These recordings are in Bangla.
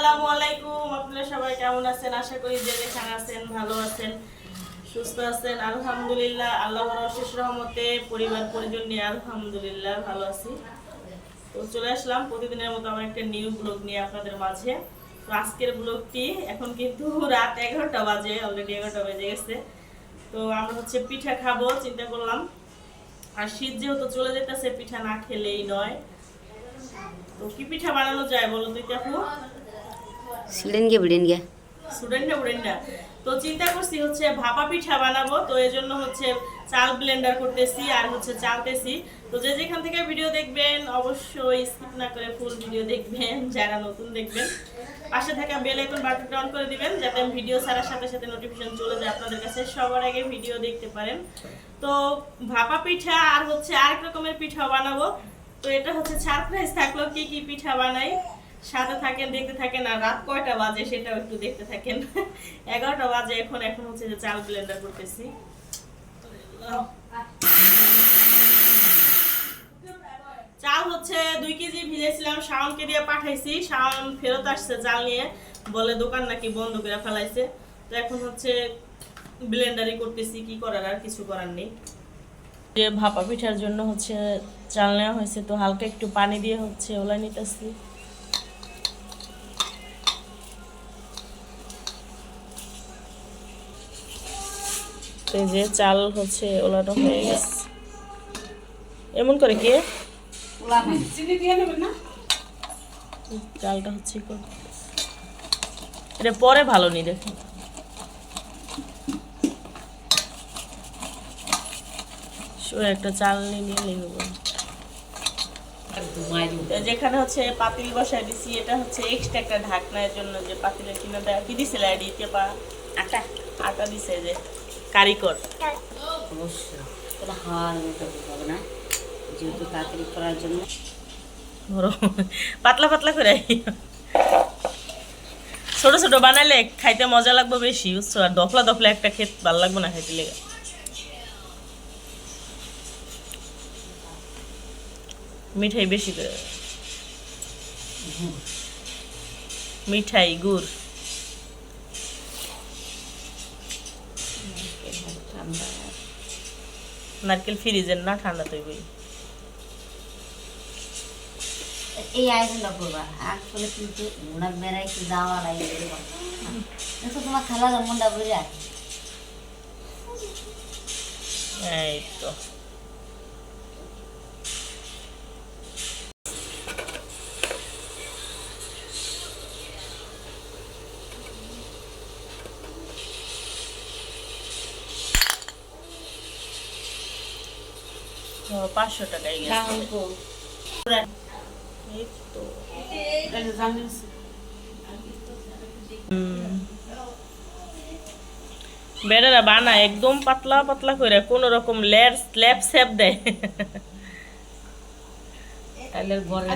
আসসালামু আলাইকুম। আপনারা সবাই কেমন আছেন? আশা করি যে যেখানে আছেন ভালো আছেন, সুস্থ আছেন। আলহামদুলিল্লাহ, আল্লাহর অশেষ রহমতে পরিবার পরিজন নিয়ে আলহামদুলিল্লাহ ভালো আছি। তো চলে আসলাম প্রতিদিনের মতো আমার একটা নিউ ব্লগ নিয়ে আপনাদের মাঝে। তো আজকের ব্লগটি এখন কিন্তু রাত এগারোটা বাজে অলরেডি এগারোটা বেজে গেছে। তো আমরা হচ্ছে পিঠা খাব, চিন্তা করলাম। আর শীত যেহেতু চলে যেতেছে, পিঠা না খেলেই নয়। তো কি পিঠা বানানো যায় বলো তুই কাকু সিলেন গিয়ে বিড়েন গিয়া। স্টুডেন্ট না তো চিন্তা করছি হচ্ছে ভাপা পিঠা বানাবো, তো এই জন্য হচ্ছে চাল ব্লেন্ডার করতেছি আর হচ্ছে চালতেছি তো যে যেখান থেকে ভিডিও দেখবেন, অবশ্যই স্কিপ না করে ফুল ভিডিও দেখবেন, যারা নতুন দেখবেন। পাশে থাকা বেল আইকন বাটনটা অন করে দিবেন, যাতে ভিডিও ছাড়ার সাথে সাথে নোটিফিকেশন চলে যায় আপনাদের কাছে। সবার আগে ভিডিও দেখতে পারেন। তো ভাপা পিঠা আর হচ্ছে আরেক রকমের পিঠা বানাবো। তো এটা হচ্ছে সারপ্রাইজ থাকল, কি কি পিঠা বানাই। সাথে থাকেন, দেখতে থাকেন, আর রাত কয়টা বাজে সেটাও একটু দেখতে থাকেন। এগারোটা বাজে, এখন এখন হচ্ছে যে চাল ব্লেন্ডার করতেছি। চাল হচ্ছে দুই কেজি ভিজেছিলাম, শাওনকে দিয়ে পাঠাইছি। শাওন ফেরত আসছে চাল নিয়ে। বলে দোকান নাকি বন্ধ করে ফেলাইছে। তো এখন হচ্ছে ব্লেন্ডারই করতেছি, কি করার, আর কিছু করার নেই। যে ভাপা পিঠার জন্য হচ্ছে চাল নেওয়া হয়েছে, তো হালকা একটু পানি দিয়ে হচ্ছে ওলা নিতেছি। তো যে চাল হচ্ছে ওলানো হয়ে গেছে। এমন করে কে? চালটা হচ্ছে এটা পরে ভালো নি দেখুন একটা চাল নিয়ে নিয়ে নেব। যেখানে হচ্ছে পাতিল বসায় দিছি এটা হচ্ছে এক্সট্রা একটা ঢাকনার জন্য যে পাতিলের কিনা দেয় কি দিছিল আইডিতে পা আটা। আটা দিছে যে। জন্য পাতলা পাতলা করে ছোট ছোট বানাইলে খাইতে মজা লাগবে বেশি, বুঝছ? আর দফলা দফলা একটা খেত ভালো লাগবে না খাইতে লেগে। মিঠাই বেশি করে। মিঠাই, গুড়। নারকেল ফ্রিজের না ঠান্ডা তৈরি এই আয়োজনটা করবা। করলে কিন্তু যাওয়া লাগে। তো তোমার খালার মনটা বুঝে এই তো। পাঁচশো টাকাই গেছে। এই তো। হুম। বেড়ারা বানা একদম পাতলা পাতলা করে কোন রকম লেয়ার স্ল্যাব স্যাপ দেয়। তাহলে ঘরে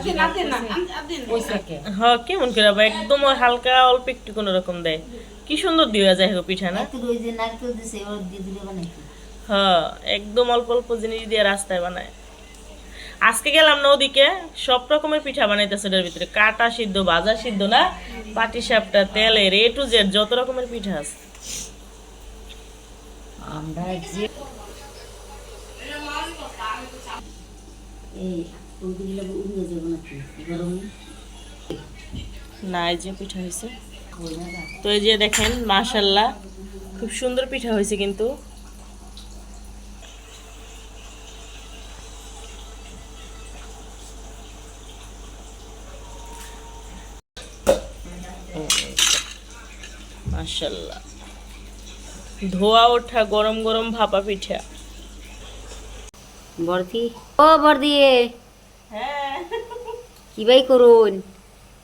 পয়সাকে হ কেমন করে একদম ওই হালকা অল্প একটু কোন রকম দেয়। কি সুন্দর দেওয়া যায় গো পিঠা না? হ্যাঁ একদম অল্প অল্প জিনিস দিয়ে রাস্তায় বানায়। আজকে গেলাম না ওদিকে সব রকমের পিঠা বানাইতেছে ওটার ভিতরে। কাটা সিদ্ধ ভাজা সিদ্ধ না পাটি সাপটা তেলের এ টু জেড যত রকমের পিঠা আছে। আমরা না? এই যে পিঠা হয়েছে। তো এই যে দেখেন মাশাল্লাহ খুব সুন্দর পিঠা হয়েছে কিন্তু। মাশাল্লাহ ধোয়া ওঠা গরম গরম ভাপা পিঠা। বর্দি ও বর্দি হ্যাঁ। কি বাই করুন?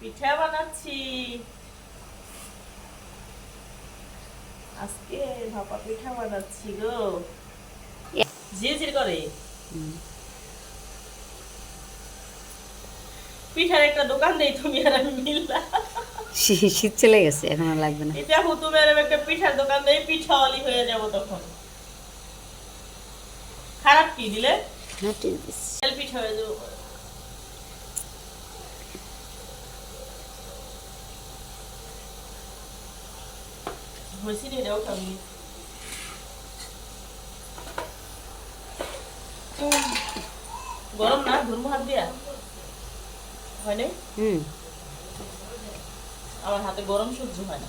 পিঠা বানাচ্ছি। আজকে ভাপা পিঠা বানাচ্ছি গো। ঝিরঝির করে। পিঠার একটা দোকান দেই তুমি আর আমি মিল্লা। শীত চলে গেছে এখন আর লাগবে না। এটা হু তুমি আর আমি একটা পিঠার দোকান দেই পিঠাওয়ালি হয়ে যাব তখন। খারাপ কি দিলে? হ্যাঁ ঠিক আছে তেল পিঠা হয়ে যাব। হয়েছি নি এটাও খাবি গরম না ধর্ম হাত দিয়া? হয়নি হুম। আমার হাতে গরম সহ্য হয় না।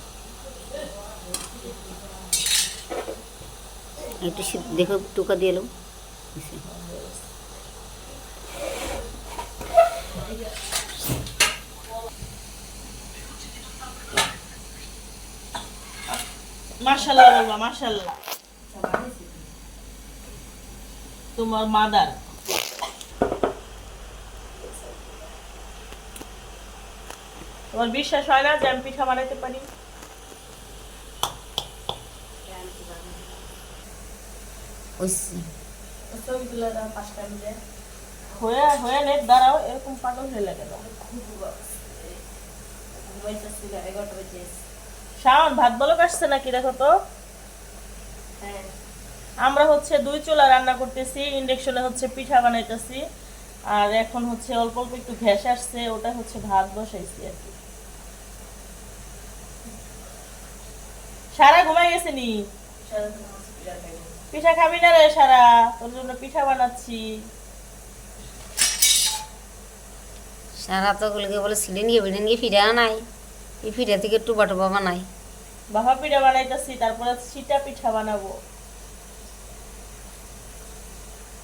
একটু দেখো টুকা দিয়ে এলো। মার্শাল্লাহ বলবা মার্শাল্লাহ তোমার মাদার। তোমার বিশ্বাস হয় না যে আমি পিঠা বানাইতে পারি। হয়ে হয়ে নেট দাঁড়াও এরকম পাগল হয়ে লাগে শাওন ভাত বলক আসছে নাকি দেখো তো? আমরা হচ্ছে দুই চুলা রান্না করতেছি ইন্ডাকশনে হচ্ছে পিঠা বানাইতেছি। আর এখন হচ্ছে অল্প অল্প একটু ঘ্যাস আসছে ওটা হচ্ছে ভাত বসাইছি আর কি। সারা ঘুমাই গেছে নি? পিঠা খাবি না রে সারা তোর জন্য পিঠা বানাচ্ছি। সারা তো গুলোকে বলে ছিলেন গিয়ে বেড়েন গিয়ে ফিরে নাই এই ফিরে থেকে টুবা টুবা বানাই। বাবা পিঠা বানাইতেছি তারপরে সিটা পিঠা বানাবো।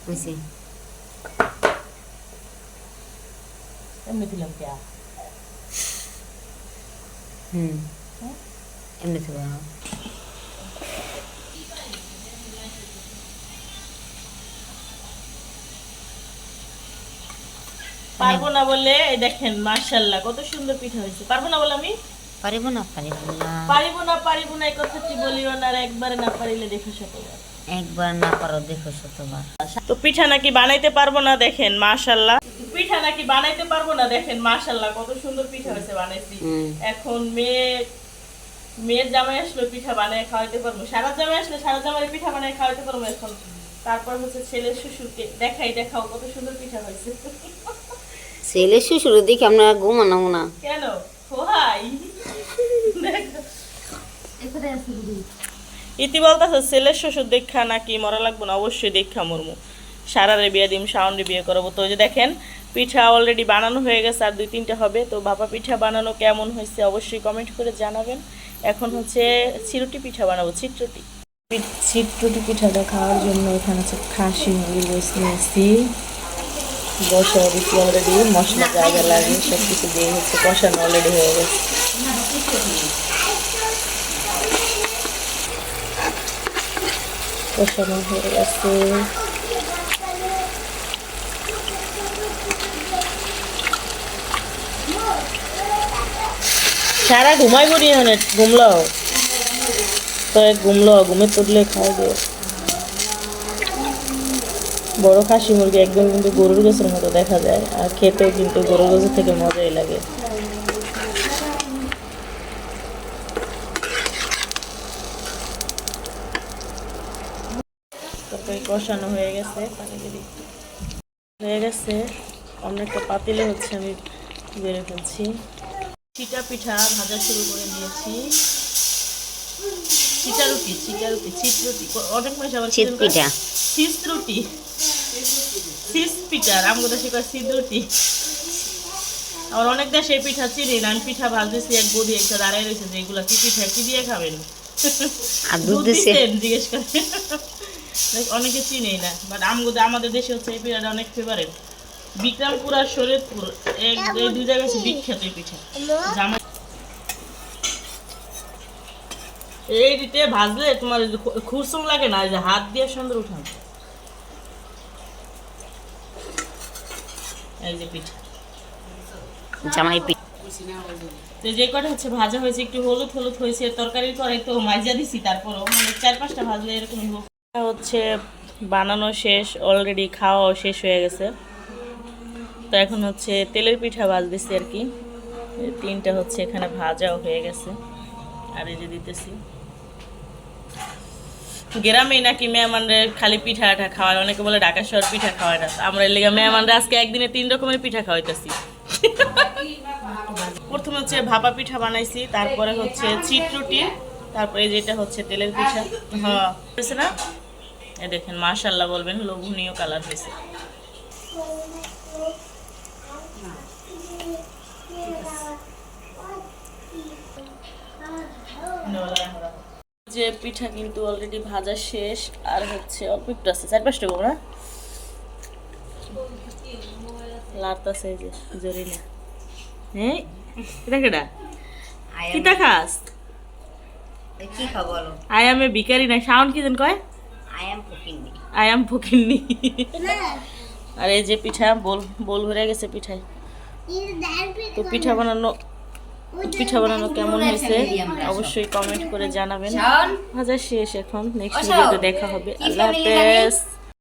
বুঝছি। এমনি দিলাম কে হুম এমনি থেকে পারব না বলে দেখেন মার্শাল্লাহ কত সুন্দর পিঠা হয়েছে। পারব না বলে আমি? পারিব না পারিব না পারিব না পারিব না এই কথাটি বলিও না একবারে না পারিলে দেখো শতবার। একবার না পারো দেখো শতবার। তো পিঠা নাকি বানাইতে পারব না দেখেন মাশাল্লাহ পিঠা নাকি বানাইতে পারব না? দেখেন মাশাল্লাহ কত সুন্দর পিঠা হয়েছে বানাইছি। এখন মেয়ে মেয়ের জামাই আসলে পিঠা বানায় খাওয়াইতে পারব। সারা জামাই আসলে সারা জামাই পিঠা বানায় খাওয়াইতে পারব এখন। তারপর হচ্ছে ছেলের শ্বশুরকে দেখাই দেখাও কত সুন্দর পিঠা হয়েছে। ছেলে শ্বশুর দেখি আমরা ঘুমানো না। কেন? হোহাই। ইতি বলতেছে ছেলের শ্বশুর দেখা নাকি মরা লাগবো না? অবশ্যই দেখা মরমু সারারে বিয়ে দিম শাওনরে বিয়ে করব। তো ওই যে দেখেন পিঠা অলরেডি বানানো হয়ে গেছে আর দুই তিনটা হবে। তো বাবা পিঠা বানানো কেমন হয়েছে অবশ্যই কমেন্ট করে জানাবেন। এখন হচ্ছে চিরুটি পিঠা বানাবো চিত্রটি চিত্রটি পিঠাটা খাওয়ার জন্য এখানে হচ্ছে খাসি মুরগি বসে নিয়েছি। বসা দিচ্ছি অলরেডি মশলা জায়গা লাগে সব কিছু দিয়ে হচ্ছে কষানো অলরেডি হয়ে গেছে। কষানো হয়ে গেছে। সারা ঘুমাইব নি অনেক ঘুমলো তো ঘুমলো ঘুমে তুললে খাওয়া দিও। বড় খাসি মুরগি একদম কিন্তু গরুর গোছের মতো দেখা যায়, আর খেতেও কিন্তু গরুর গোছের থেকে মজাই লাগে। কষানো হয়ে গেছে, পানি দিয়ে হয়ে গেছে, অনেকটা পাতিলে হচ্ছে আমি বেড়ে ফেলছি। চিটা পিঠা ভাজা শুরু করে দিয়েছি। চিটা রুটি চিটা রুটি চিট রুটি অনেক মানুষ আবার চিত পিঠা চিস রুটি চিস পিঠা আমগো দেশে কয় রুটি আবার অনেক দেশে এই পিঠা চিনি না আমি পিঠা ভাজতেছি এক বড়ি একটা দাঁড়াই রয়েছে যে এগুলা কি পিঠা কি দিয়ে খাবেন? আর দুধ দিচ্ছেন জিজ্ঞেস করে অনেকে চিনেই না বাট আমগো আমাদের দেশে হচ্ছে এই পিঠাটা অনেক ফেভারেট বিক্রমপুর আর শরীয়তপুর এক এই দুই জায়গায় বিখ্যাত এই পিঠা। এই দিতে ভাজলে তোমার ওই যে খু- খুরসুম লাগে না যে হাত দিয়ে সুন্দর উঠান। এই যে পিঠা। জামাই পিঠা তো যে কটা হচ্ছে ভাজা হয়েছে একটু হলুদ হলুদ হয়েছে তরকারির করাই তো মাইজা দিছি তারপরও মানে চার পাঁচটা ভাজলে এরকম হচ্ছে বানানো শেষ অলরেডি খাওয়াও শেষ হয়ে গেছে। তো এখন হচ্ছে তেলের পিঠা ভাজতেছি আর কি। তিনটা হচ্ছে এখানে ভাজাও হয়ে গেছে। আর এই যে দিতেছি। গ্রামেই নাকি মেহমানরা খালি পিঠা আঠা খাওয়ায়, অনেকে বলে ঢাকা শহর পিঠা খাওয়ায় না। আমরা এর লেগে মেহমানরা আজকে একদিনে তিন রকমের পিঠা খাওয়াইতেছি। প্রথমে হচ্ছে ভাপা পিঠা বানাইছি, তারপরে হচ্ছে চিট রুটি তারপরে যেটা হচ্ছে তেলের পিঠা। হ্যাঁ। না? এ দেখেন মাশাল্লাহ বলবেন, লোভনীয় কালার হয়েছে যে পিঠা কিন্তু অলরেডি ভাজা শেষ আর হচ্ছে অল্প একটু আছে। চার পাঁচটা গো না লাড়তাছে যে জোরে না হ্যাঁ এটা কেডা? I খাস? কি খাব বলো? আই এম এ ভিকারি না সাউন্ড কি যেন কয়? আই এম আই এম ফকিন্নি আর এই যে পিঠা বল বল ভরে গেছে পিঠায়। তো পিঠা বানানো পিঠা বানানো কেমন হয়েছে অবশ্যই কমেন্ট করে জানাবেন। হাজার ভাজা শেষ এখন নেক্সট ভিডিওতে দেখা হবে। আল্লাহ হাফেজ।